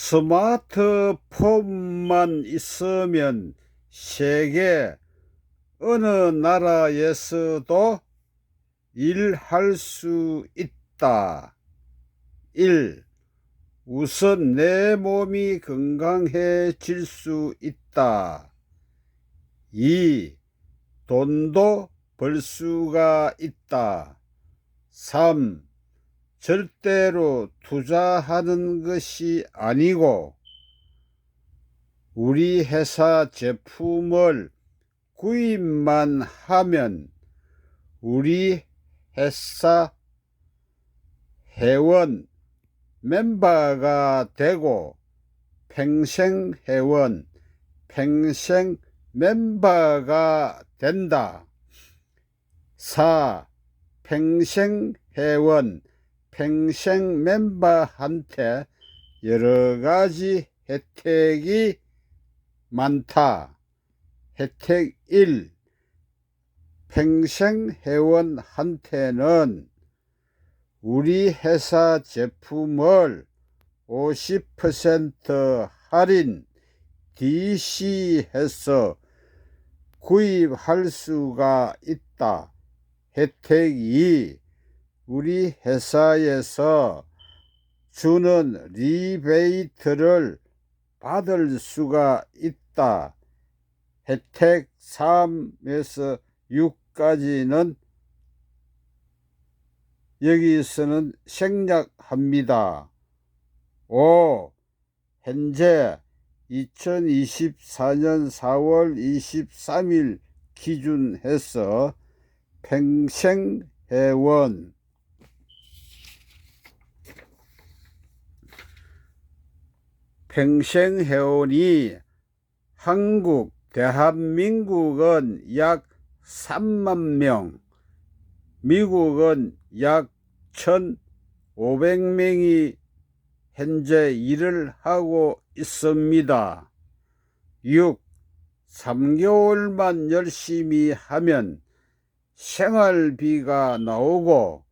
스마트폰만 있으면 세계 어느 나라에서도 일할 수 있다. 1. 우선 내 몸이 건강해질 수 있다. 2. 돈도 벌 수가 있다. 3. 절대로 투자하는 것이 아니고 우리 회사 제품을 구입만 하면 우리 회사 회원 멤버가 되고 평생 회원 평생 멤버가 된다. 4. 평생 회원 평생 멤버한테 여러 가지 혜택이 많다. 혜택 1. 평생 회원한테는 우리 회사 제품을 50% 할인 DC해서 구입할 수가 있다. 혜택 2. 우리 회사에서 주는 리베이트를 받을 수가 있다. 혜택 3에서 6까지는 여기서는 생략합니다. 5. 현재 2024년 4월 23일 기준해서 평생 회원 회원이 한국 대한민국은 약 3만 명, 미국은 약 1,500명이 현재 일을 하고 있습니다. 6. 3개월만 열심히 하면 생활비가 나오고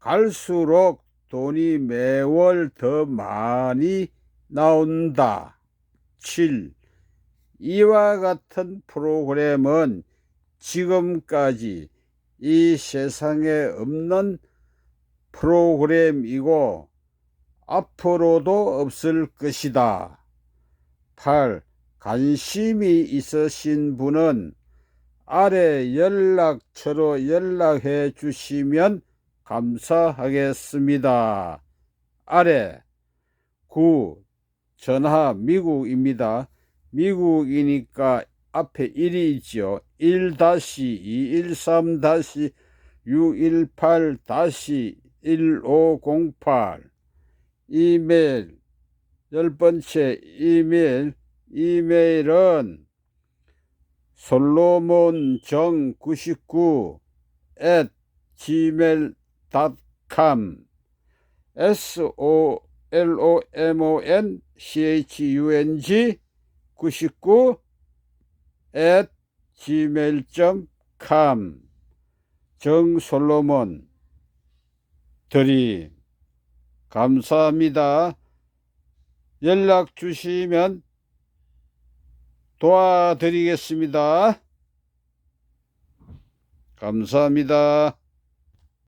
갈수록 돈이 매월 더 많이 나온다. 7. 이와 같은 프로그램은 지금까지 이 세상에 없는 프로그램이고 앞으로도 없을 것이다. 8. 관심이 있으신 분은 아래 연락처로 연락해 주시면 감사하겠습니다. 아래 9. 전화 미국입니다. 미국이니까 앞에 1이 있죠. 1-213-618-1508 이메일 열 번째 이메일 이메일은 솔로몬정 99 at gmail.com s o l o m o n c h u n g 99 at gmail.com 정솔로몬 드림 감사합니다. 연락 주시면 도와드리겠습니다. 감사합니다.